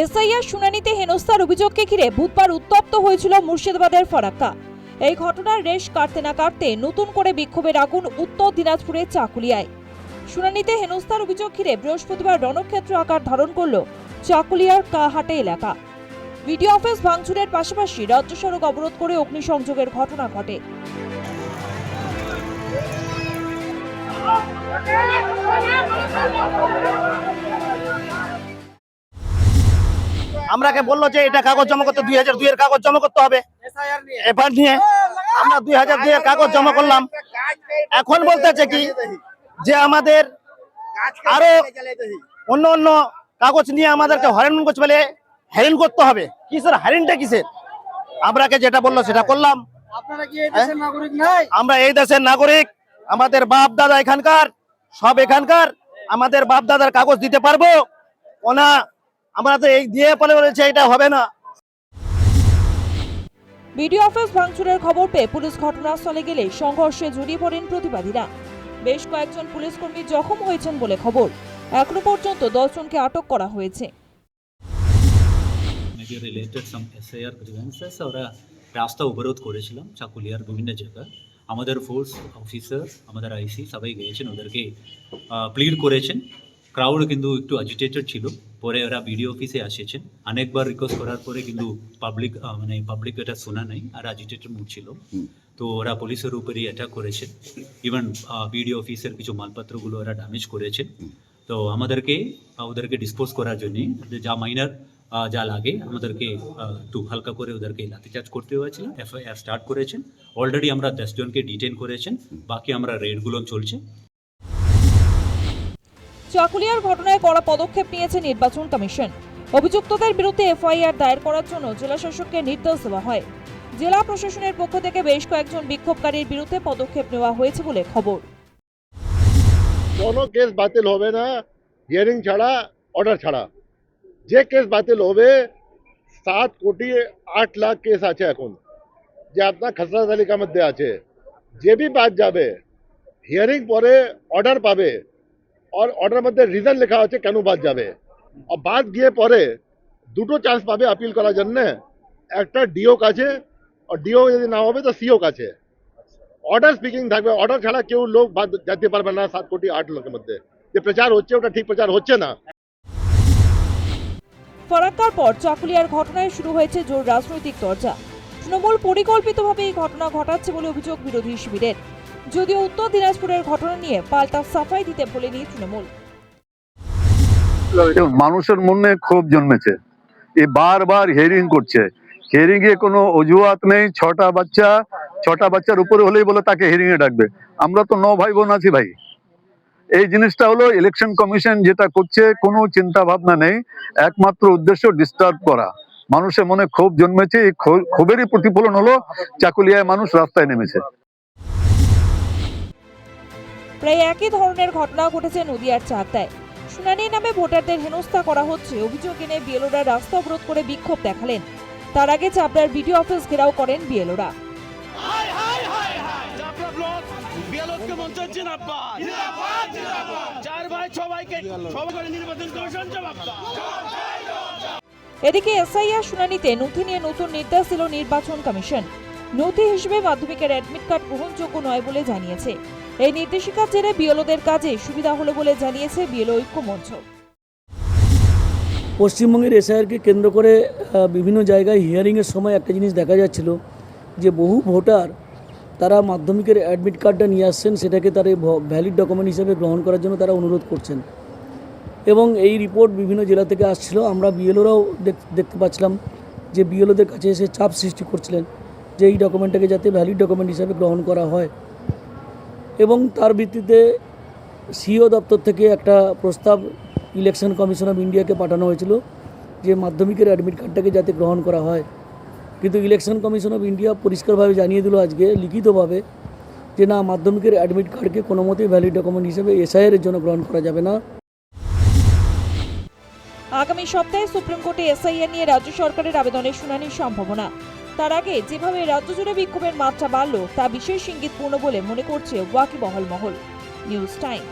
SIR শুনানিতে হেনস্থার অভিযোগকে ঘিরে বুধবার উত্তপ্ত হয়েছিল মুর্শিদাবাদের ফরাক্কা। এই ঘটনার রেশ কাটতে না কাটতে নতুন করে বিক্ষোভের আগুন উত্তর দিনাজপুরের চাকুলিয়ায়। শুনানিতে হেনস্থার অভিযোগ ঘিরে বৃহস্পতিবার রণক্ষেত্র আকার ধারণ করল চাকুলিয়ার কাহাটে এলাকা। বিডিও অফিস ভাঙচুরের পাশাপাশি রাজ্য সড়ক অবরোধ করে অগ্নিসংযোগের ঘটনা ঘটে। আমরাকে বলল যে এটা কাগজ জমা করতে দুই হাজার দুইয়ের কাগজ জমা করতে হবে। এবার নিয়ে আমরা দুই হাজার দুইয়ের কাগজ জমা করলাম। এখন বলতেছে কি যে আমাদের আরও অন্য অন্য কাগজ নিয়ে আমাদেরকে হয়রান করছে বলে হ্যারেন করতে হবে। কিসের হ্যারেনটা কিসের? আমরাকে যেটা বলল সেটা করলাম। নাই? আমরা এই দেশের নাগরিক। আমাদের বাপ দাদা এখানকার সব এখানকার আমাদের বাপ দাদার কাগজ দিতে পারব? ওনা আমরা তো এই দিয়ে পরে বলেছে এটা হবে না। বিডিও অফিস ভাঙচুরের খবর পেয়ে পুলিশ ঘটনাস্থলে গেলে সংঘর্ষে জড়িয়ে পড়েন প্রতিবাদীরা। বেশ কয়েকজন পুলিশ কর্মী জখম হয়েছেন বলে খবর। এখনও পর্যন্ত দশজনকে আটক করা হয়েছে। রিলেটেড সাম এসআইআর গ্রিভেন্সেস ওরা রাস্তা অবরোধ করেছিলাম চাকুলিয়ার বিভিন্ন জায়গায়। আমাদের ফোর্স অফিসার আমাদের আইসি সবাই গিয়েছেন ওদেরকে প্লিড করেছেন। ক্রাউড কিন্তু একটু অ্যাজিটেটেড ছিল। পরে ওরা বিডিও অফিসে এসেছেন অনেকবার রিকোয়েস্ট করার পরে কিন্তু পাবলিক মানে পাবলিক এটা শোনা নাই আর অ্যাজিটেটেড মুড ছিল। তো ওরা পুলিশের উপরই অ্যাটাক করেছেন। ইভেন বিডিও অফিসের কিছু মালপত্রগুলো ওরা ড্যামেজ করেছেন। তো আমাদেরকে ওদেরকে ডিসপোজ করার জন্যে যা মাইনার যা লাগে আমাদেরকে একটু হালকা করে ওদেরকে লাঠিচার্জ করতে হয়েছিল। এফআইআর স্টার্ট করেছেন। অলরেডি আমরা দশ জনকে ডিটেন করেছেন। বাকি আমরা রেডগুলো চলছে। চাকুলিয়ার ঘটনায় কড়া পদক্ষেপ নিয়েছে নির্বাচন কমিশন। অভিযুক্তদের বিরুদ্ধে এফআইআর দায়ের করার জন্য জেলা শাসককে নির্দেশ দেওয়া হয়। জেলা প্রশাসনের পক্ষ থেকে বেশ কয়েকজন বিক্ষোভকারীর বিরুদ্ধে পদক্ষেপ নেওয়া হয়েছে বলে খবর। কোনো কেস বাতিল হবে না। হিয়ারিং ছাড়া অর্ডার ছাড়া। যে কেস বাতিল হবে সাত কোটি আট লাখ কেস আছে এখন যে আপনার খসড়া তালিকার মধ্যে আছে যে বি বাদ যাবে হিয়ারিং পরে অর্ডার পাবে আর অর্ডার মধ্যে রিজন লেখা আছে কেন বাদ যাবে আর বাদ গিয়ে পরে দুটো চান্স পাবে আপিল করার জন্য একটা ডিও কাছে আর ডিও যদি না হবে তো সিও কাছে অর্ডার স্পিকিং থাকবে অর্ডার ছাড়া কেউ লোক বাদ যেতে পারবে না সাত কোটি আট লোকের মধ্যে যে প্রচার হচ্ছে ওটা ঠিক প্রচার হচ্ছে না ফারাক্কার পর চাকুলিয়ার ঘটনায় শুরু হয়েছে জোর রাজনৈতিক চর্চা। তৃণমূল পরিকল্পিতভাবে এই ঘটনা ঘটাচ্ছে বলে অভিযোগ বিরোধী শিবিরের। যদিও উত্তর দিনাজপুরের ঘটনা নিয়ে পাল্টা সাফাই দিতে ভোলেনি তৃণমূল। মানুষের মনে ক্ষোভ জন্মেছে। এ বারবার হিয়ারিং করছে। হিয়ারিং এ কোনো অজুহাত নেই, ছটা বাচ্চা, ছটা বাচ্চার উপরে হলেই বলে তাকে হিয়ারিং এ ডাকবে। আমরা তো ন ভাই বোন আছি ভাই। এই জিনিসটা হলো ইলেকশন কমিশন যেটা করছে, কোনো চিন্তা ভাবনা নেই। একমাত্র উদ্দেশ্য ডিস্টার্ব করা। মানুষের মনে ক্ষোভ জন্মেছে, এই ক্ষোভেরই প্রতিফলন হলো চাকুলিয়ায় মানুষ রাস্তায় নেমেছে। প্রায় একই ধরনের ঘটনা ঘটেছে নদিয়ার চাকদায় শুনানির নামে ভোটারদের হেনস্থা করা হচ্ছে। অভিযোগ এনে বিএলওরা রাস্তা অবরোধ করে বিক্ষোভ দেখালেন। তার আগে চাপড়ার বিডিও অফিস ঘেরাও করেন বিএলওরা। ভাই সবাই নির্বাচন কমিশন জবাবদার এদিকে এসআইআর শুনানিতে নথি নিয়ে নতুন নির্দেশ দিল নির্বাচন কমিশন। নথি হিসেবে মাধ্যমিকের অ্যাডমিট কার্ড গ্রহণযোগ্য নয় বলে জানিয়েছে। এই নির্দেশিকার জেরে বিএলওদের কাজে সুবিধা হলো বলে জানিয়েছে বিএলও ঐক্য মঞ্চ। পশ্চিমবঙ্গের এসআইআরকে কেন্দ্র করে বিভিন্ন জায়গায় হিয়ারিংয়ের সময় একটা জিনিস দেখা যাচ্ছিল যে বহু ভোটার তারা মাধ্যমিকের অ্যাডমিট কার্ডটা নিয়ে আসছেন, সেটাকে তারা ভ্যালিড ডকুমেন্ট হিসেবে গ্রহণ করার জন্য তারা অনুরোধ করছেন। এবং এই রিপোর্ট বিভিন্ন জেলা থেকে আসছিল। আমরা বিএলওরাও দেখতে পাচ্ছিলাম যে বিএলওদের কাছে এসে চাপ সৃষ্টি করছিলেন যে এই ডকুমেন্টটাকে যাতে ভ্যালিড ডকুমেন্ট হিসাবে গ্রহণ করা হয়। এবং তার ভিত্তিতে সিও দপ্তর থেকে একটা প্রস্তাব ইলেকশন কমিশন অফ ইন্ডিয়াকে পাঠানো হয়েছিল যে মাধ্যমিকের অ্যাডমিট কার্ডটাকে যাতে গ্রহণ করা হয়। কিন্তু ইলেকশন কমিশন অফ ইন্ডিয়া পরিষ্কারভাবে জানিয়ে দিল আজকে, লিখিতভাবে, যে না, মাধ্যমিকের অ্যাডমিট কার্ডকে কোনো মতেই ভ্যালিড ডকুমেন্ট হিসেবে এসআইআর এর জন্য গ্রহণ করা যাবে না। আগামী সপ্তাহে সুপ্রিম কোর্টে এসআইআর নিয়ে রাজ্য সরকারের আবেদনের শুনানির সম্ভাবনা। তার আগে যেভাবে রাজ্য জুড়ে বিক্ষোভের মাত্রা বাড়ল, তা বিশেষ ইঙ্গিতপূর্ণ বলে মনে করছে ওয়াকিবহল মহল। News time.